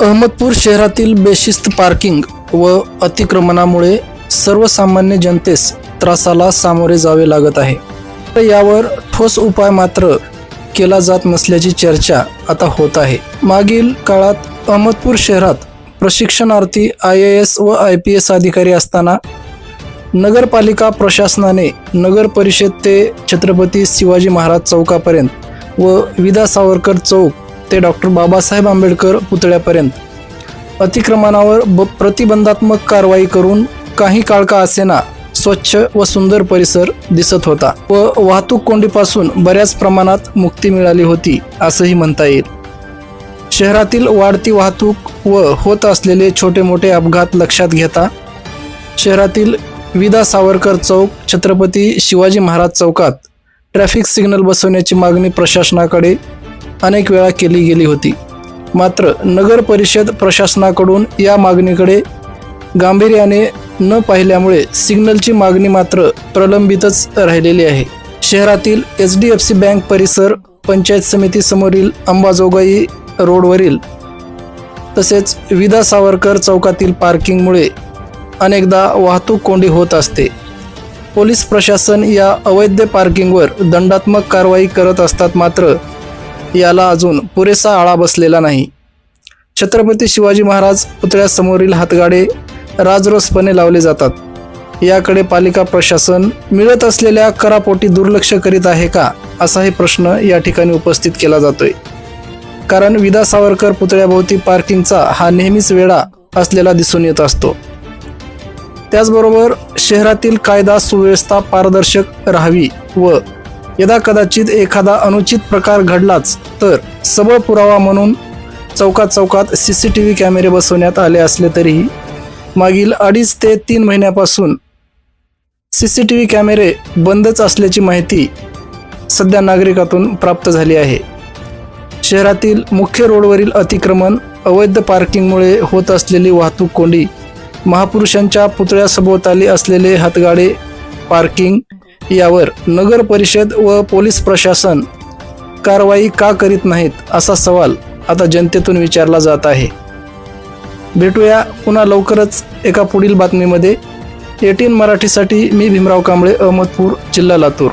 अहमदपूर शहरातील बेशिस्त पार्किंग व अतिक्रमणामुळे सर्वसामान्य जनतेस त्रासाला सामोरे जावे लागत आहे. तर यावर ठोस उपाय मात्र केला जात नसल्याची चर्चा आता होत आहे. मागील काळात अहमदपूर शहरात प्रशिक्षणार्थी आय ए एस व आय पी एस अधिकारी असताना नगरपालिका प्रशासनाने नगर परिषद ते छत्रपती शिवाजी महाराज चौकापर्यंत व विदा सावरकर चौक ते डॉक्टर बाबासाहेब आंबेडकर पुतळ्यापर्यंत. अतिक्रमणावर ब प्रतिबंधात्मक कारवाई करून काही काळ का असेना स्वच्छ व सुंदर परिसर दिसत होता व वाहतूक कोंडीपासून बऱ्याच प्रमाणात मुक्ती मिळाली होती असंही म्हणता येईल. शहरातील वाढती वाहतूक व होत असलेले छोटे मोठे अपघात लक्षात घेता शहरातील विदा सावरकर चौक छत्रपती शिवाजी महाराज चौकात ट्रॅफिक सिग्नल बसवण्याची मागणी प्रशासनाकडे अनेक वेळा केली गेली होती. मात्र नगर परिषद प्रशासनाकडून या मागणीकडे गांभीर्याने न पाहिल्यामुळे सिग्नलची मागणी मात्र प्रलंबितच राहिलेली आहे. शहरातील H D F C bank परिसर पंचायत समिती समोरील अंबाजोगाई रोडवरील तसेच विदा सावरकर चौकातील पार्किंगमुळे अनेकदा वाहतूक कोंडी होत असते. पोलीस प्रशासन या अवैध पार्किंगवर दंडात्मक कारवाई करत असतात मात्र याला अजून पुरेसा आळा बसलेला नाही. छत्रपती शिवाजी महाराज पुतळ्यासमोरील हातगाडे राजरोसपणे लावले जातात. याकडे पालिका प्रशासन मिळत असलेल्या करापोटी दुर्लक्ष करीत आहे का असाही प्रश्न या ठिकाणी उपस्थित केला जातोय. कारण विदा सावरकर पुतळ्याभोवती पार्किंगचा हा नेहमीच वेळा असलेला दिसून येत असतो. त्याचबरोबर शहरातील कायदा सुव्यवस्था पारदर्शक राहावी व यदा कदाचित एखादा अनुचित प्रकार घडलाच तर सबळ पुरावा म्हणून चौकात चौकात सी सी टी व्ही कॅमेरे बसवण्यात आले असले तरीही मागील अडीच ते तीन महिन्यापासून सी सी टी व्ही कॅमेरे बंदच असल्याची माहिती सध्या नागरिकातून प्राप्त झाली आहे. शहरातील मुख्य रोडवरील अतिक्रमण अवैध पार्किंगमुळे होत असलेली वाहतूक कोंडी महापुरुषांच्या पुतळ्यासभोवताली असलेले हातगाडे पार्किंग यावर नगर परिषद व पोलीस प्रशासन कारवाई का करीत नाहीत असा सवाल आता जनतेतून विचारला जात आहे. भेटूया पुन्हा लवकरच एका पुढील बातमीमध्ये. एटीन मराठीसाठी मी भीमराव कांबळे अहमदपूर जिल्हा लातूर.